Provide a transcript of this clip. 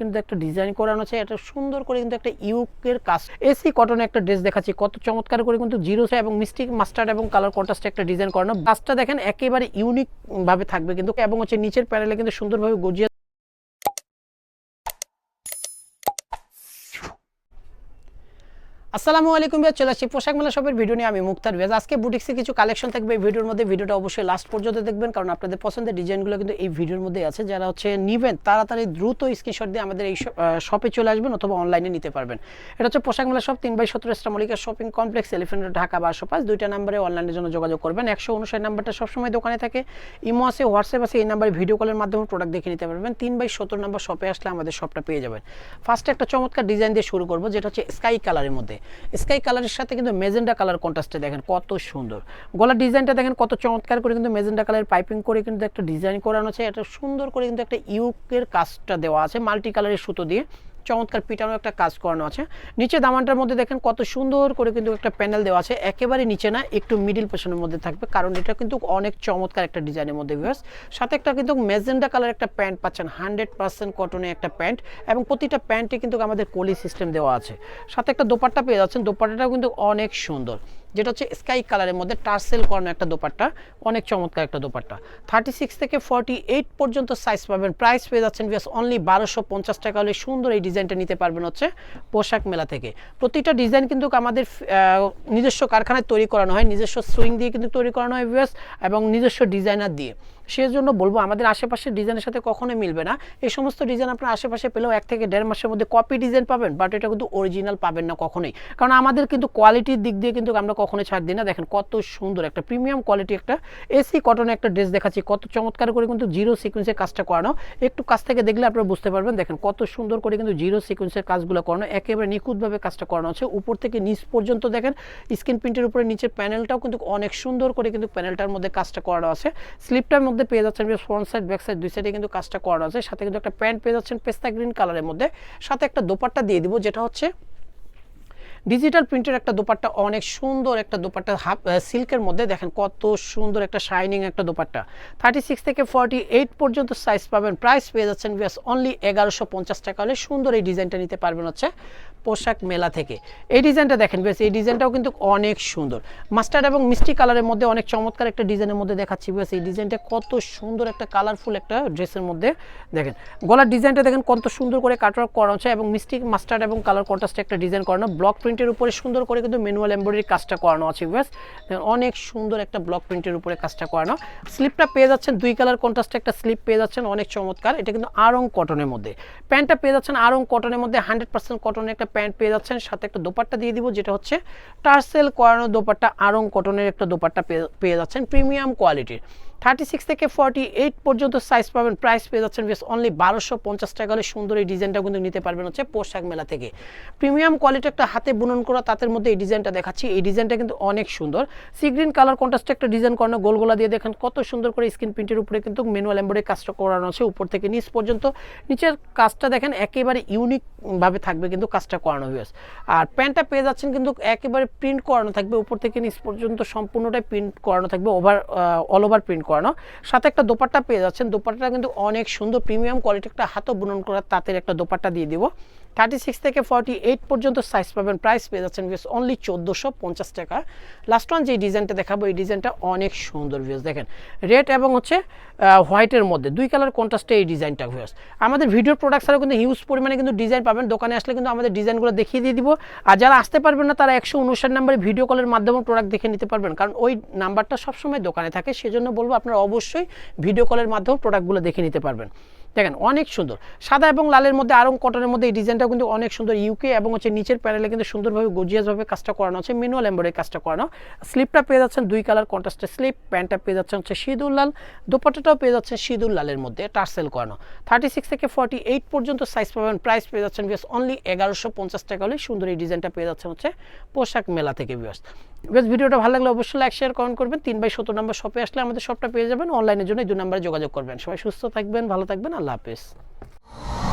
কিন্তু একটা ডিজাইন করানো আছে, এটা সুন্দর করে কিন্তু একটা ইউকের কাজ। এসি কটনে একটা ড্রেস দেখাচ্ছি, কত চমৎকার করে কিন্তু জিরো এবং মিস্টিক মাস্টার্ড এবং কালার কন্ট্রাস্টে একটা ডিজাইন করানো। কাজটা দেখেন, একেবারে ইউনিক ভাবে থাকবে কিন্তু, এবং হচ্ছে নিচের প্যানেলে কিন্তু সুন্দরভাবে গজিয়ে আসসালামু আলাইকুম ভাই চলে আসছি পোশাক মেলা শপের ভিডিও নিয়ে। আমি মুক্তার ভেজ আজকে বুটিক্সে কিছু কালেকশন থাকবে। এই ভিডিওর মধ্যে ভিডিওটা অবশ্যই লাস্ট পর্যন্ত দেখবেন, কারণ আপনাদের পছন্দের ডিজাইনগুলো কিন্তু এই ভিডিওর মধ্যে আছে। যারা হচ্ছে নিবেন, তাড়াতাড়ি দ্রুত স্ক্রিনশট দিয়ে আমাদের এই শপে চলে আসবেন অথবা অনলাইনে নিতে পারবেন। এটা হচ্ছে পোশাক মেলা শপ তিন বাই সতেরো Mallika shopping complex elephant Dhaka বারোশো পাঁচ। দুইটা নাম্বারে অনলাইনের জন্য যোগাযোগ করবেন। একশো উনষাট নাম্বারটা সবসময় দোকানে থাকে। ইমো আছে, হোয়াটসঅ্যাপ আছে, এই নাম্বারে ভিডিও কলের মাধ্যমে প্রোডাক্ট দেখে নিতে পারবেন। তিন বাই সত্তর নাম্বার শপে আসলে আমাদের শপটা পেয়ে যাবেন। ফার্স্টে একটা চমৎকার ডিজাইন দিয়ে শুরু করব, যেটা হচ্ছে স্কাই কালারের মধ্যে। স্কাই কালারের সাথে কিন্তু মেজেন্ডা কালার কন্ট্রাস্টে দেখেন কত সুন্দর। গলার ডিজাইনটা দেখেন কত চমৎকার করে কিন্তু মেজেন্ডা কালার পাইপিং করে কিন্তু একটা ডিজাইন করানো আছে। এটা সুন্দর করে কিন্তু একটা ইউকের কাজটা দেওয়া আছে মাল্টি কালারের সুতো দিয়ে। চমৎকার পিটানো একটা কাজ করানো আছে। নিচে দামানটার মধ্যে দেখেন কত সুন্দর করে কিন্তু একটা প্যানেল দেওয়া আছে। একেবারে নিচে না, একটু মিডিল পোর্শনের মধ্যে থাকবে, কারণ এটা কিন্তু অনেক চমৎকার একটা ডিজাইনের মধ্যে ভিউয়ার্স সাথে একটা কিন্তু মেজেন্ডা কালার একটা প্যান্ট পাচ্ছেন হান্ড্রেড পার্সেন্ট কটনে একটা প্যান্ট এবং প্রতিটা প্যান্টে কিন্তু আমাদের কলি সিস্টেম দেওয়া আছে। সাথে একটা দোপাট্টা পেয়ে যাচ্ছেন, দোপাট্টাটাও কিন্তু অনেক সুন্দর। যেটা হচ্ছে স্কাই কালারের মধ্যে টার্সেল করানো একটা দোপাট্টা, অনেক চমৎকার একটা দোপাট্টা। থার্টি সিক্স থেকে ফর্টি এইট পর্যন্ত সাইজ পাবেন। প্রাইস পেয়ে যাচ্ছেন বিয়াস অনলি বারোশো পঞ্চাশ টাকা হলে সুন্দর এই ডিজাইনটা নিতে পারবেন হচ্ছে পোশাক মেলা থেকে। প্রতিটা ডিজাইন কিন্তু আমাদের নিজস্ব কারখানায় তৈরি করানো হয়, নিজস্ব সুইং দিয়ে কিন্তু তৈরি করানো হয় বিয়াস এবং নিজস্ব ডিজাইনার দিয়ে। সেজন্য বলব, আমাদের আশেপাশের ডিজাইনের সাথে কখনোই মিলবে না। এই সমস্ত ডিজাইন আপনার আশেপাশে পেলেও এক থেকে দেড় মাসের মধ্যে কপি ডিজাইন পাবেন বাট এটা কিন্তু অরিজিনাল পাবেন না কখনোই। কারণ আমাদের কিন্তু কোয়ালিটির দিক দিয়ে কিন্তু আমরা কখনোই ছাড় দিই না। দেখেন কত সুন্দর একটা প্রিমিয়াম কোয়ালিটি একটা এসি কটনে একটা ড্রেস দেখাচ্ছি, কত চমৎকার করে কিন্তু জিরো সিকোয়েন্সের কাজটা করানো। একটু কাছ থেকে দেখলে আপনারা বুঝতে পারবেন, দেখেন কত সুন্দর করে কিন্তু জিরো সিকোয়েন্সের কাজগুলো করানো, একেবারে নিখুঁতভাবে কাজটা করানো আছে উপর থেকে নিচ পর্যন্ত দেখেন স্ক্রিন প্রিন্টের উপরে নিচের প্যানেলটাও কিন্তু অনেক সুন্দর করে কিন্তু প্যানেলটার মধ্যে কাজটা করানো আছে। স্লিপটার মধ্যে পেয়ে যাচ্ছেন ফ্রন্ট সাইড ব্যাক সাইড দুই সাইডে কিন্তু কাজটা করা আছে। সাথে কিন্তু একটা প্যান্ট পেয়ে যাচ্ছেন পেস্তা গ্রিন কালারের মধ্যে। সাথে একটা দোপাট্টা দিয়ে দিব, যেটা হচ্ছে ডিজিটাল প্রিন্টের একটা দোপাট্টা, অনেক সুন্দর একটা দোপাট্টা, হাফ সিল্কের মধ্যে দেখেন কত সুন্দর একটা শাইনিং একটা দোপাট্টা। থার্টি সিক্স থেকে ফর্টি এইট পর্যন্ত সাইজ পাবেন। প্রাইস পেয়ে যাচ্ছেন বিয়াস অনলি এগারোশো পঞ্চাশ টাকা হলে। সুন্দর এই ডিজাইনটা নিতে পারবেন হচ্ছে পোশাক মেলা থেকে। এই ডিজাইনটা দেখেন বেশ এই ডিজাইনটাও কিন্তু অনেক সুন্দর। মাস্টার্ড এবং মিষ্টি কালারের মধ্যে অনেক চমৎকার একটা ডিজাইনের মধ্যে দেখাচ্ছি বেশ এই ডিজাইনটা কত সুন্দর একটা কালারফুল একটা ড্রেসের মধ্যে দেখেন। গলার ডিজাইনটা দেখেন কত সুন্দর করে কাটওয়ার্ক করা হচ্ছে এবং মিষ্টি মাস্টার্ড এবং কালার কন্ট্রাস্টে একটা ডিজাইন করানো। ব্লক প্রিন্টের উপরে সুন্দর করে কিন্তু ম্যানুয়াল এমব্রয়ডারি কাজটা করানো আছে দেখেন, অনেক সুন্দর একটা ব্লক প্রিন্টের উপরে কাজটা করানো। স্লিপটা পেয়ে যাচ্ছেন, দুই কালার কন্ট্রাস্টে একটা স্লিপ পেয়ে যাচ্ছেন, অনেক চমৎকার। এটা কিন্তু আরং কটনের মধ্যে। প্যান্টটা পেয়ে যাচ্ছেন আরং কটনের মধ্যে হান্ড্রেড পার্সেন্ট কটনের একটা প্যান্ট পেয়ে যাচ্ছেন। সাথে একটা দোপাট্টা দিয়ে দিব, যেটা হচ্ছে টার্সেল করানো দোপাট্টা, আরং কটনের একটা দোপাট্টা পেয়ে যাচ্ছেন প্রিমিয়াম কোয়ালিটির থার্টি সিক্স থেকে ফর্টি এইট পর্যন্ত সাইজ পাবেন। প্রাইস পেয়ে যাচ্ছেন বেশ অনলি বারোশো পঞ্চাশ টাকা হলে সুন্দর এই ডিজাইনটা কিন্তু নিতে পারবেন হচ্ছে পোশাক মেলা থেকে। প্রিমিয়াম কোয়ালিটি একটা হাতে বুনন করা তাদের মধ্যে এই ডিজাইনটা দেখাচ্ছি। এই ডিজাইনটা কিন্তু অনেক সুন্দর। সি গ্রিন কালার কন্ট্রাস্টে একটা ডিজাইন করানো গোলগোলা দিয়ে দেখেন কত সুন্দর করে স্ক্রিন প্রিন্টের উপরে কিন্তু ম্যানুয়াল এম্বয়ডারি কাজটা করানো আছে উপর থেকে নিচ পর্যন্ত। নিচের কাজটা দেখেন একেবারে ইউনিক ভাবে থাকবে কিন্তু কাজটা করানো হয়েছে আর প্যান্টটা পেয়ে যাচ্ছেন কিন্তু একেবারে প্রিন্ট করানো থাকবে। উপর থেকে নিচ পর্যন্ত সম্পূর্ণটাই প্রিন্ট করানো থাকবে। ওভার অল ওভার প্রিন্ট করানো। সাথে একটা দোপাট্টা পেয়ে যাচ্ছেন। দোপাট্টাটা কিন্তু অনেক সুন্দর প্রিমিয়াম কোয়ালিটি একটা হাতও বুনন করা তাঁতের একটা দোপাট্টা দিয়ে দিব। থার্টি সিক্স থেকে ফর্টি এইট পর্যন্ত সাইজ পাবেন। প্রাইস পেয়ে যাচ্ছেন ভিউস অনলি চোদ্দোশো পঞ্চাশ টাকা। লাস্ট ওয়ান যে ডিজাইনটা দেখাবো, এই ডিজাইনটা অনেক সুন্দর ভিউস দেখেন। রেড এবং হচ্ছে হোয়াইটের মধ্যে, দুই কালার কন্ট্রাস্টে এই ডিজাইনটা ভিউস আমাদের ভিডিওর প্রোডাক্ট ছাড়াও কিন্তু হিউজ পরিমাণে কিন্তু ডিজাইন পাবেন। দোকানে আসলে কিন্তু আমাদের ডিজাইনগুলো দেখিয়ে দিয়ে দিব। আর যারা আসতে পারবেন না, তারা একশো উনষাট নাম্বারে ভিডিও কলের মাধ্যমে প্রোডাক্ট দেখে নিতে পারবেন। কারণ ওই নাম্বারটা সবসময় দোকানে থাকে, সেজন্য বলব আপনারা অবশ্যই ভিডিও কলের মাধ্যমে প্রোডাক্টগুলো দেখে নিতে পারবেন। দেখেন, অনেক সুন্দর। সাদা এবং লালের মধ্যে, আরং কটনের মধ্যে এই ডিজাইনটা কিন্তু অনেক সুন্দর ইউকে এবং হচ্ছে নিচের প্যানেলে কিন্তু সুন্দরভাবে গজিয়াসভাবে কাজটা করানো আছে ম্যানুয়াল এম্বয়ডারি কাজটা করানো। স্লিপটা পেয়ে যাচ্ছেন দুই কালার কন্ট্রাস্টের স্লিপ প্যান্টটা পেয়ে যাচ্ছেন হচ্ছে সিঁদুর লাল, দোপাট্টাটাও পেয়ে যাচ্ছেন সিঁদুর লালের মধ্যে টার্সেল করানো। থার্টি সিক্স থেকে ফর্টি এইট পর্যন্ত সাইজ পাবেন প্রাইস পেয়ে যাচ্ছেন বিয়াস অনলি এগারোশো পঞ্চাশ টাকা হলে সুন্দর এই ডিজাইনটা পেয়ে যাচ্ছেন হচ্ছে পোশাক মেলা থেকে বিয়াস বেশ ভিডিওটা ভালো লাগলে অবশ্যই লাইক শেয়ার কমেন্ট করবেন। তিন বাই সত্তর নম্বর শপে আসলে আমাদের শপটা পেয়ে যাবেন। অনলাইনের জন্য এই দু নম্বরে যোগাযোগ করবেন। সবাই সুস্থ থাকবেন, ভালো থাকবেন। আল্লাহ হাফেজ।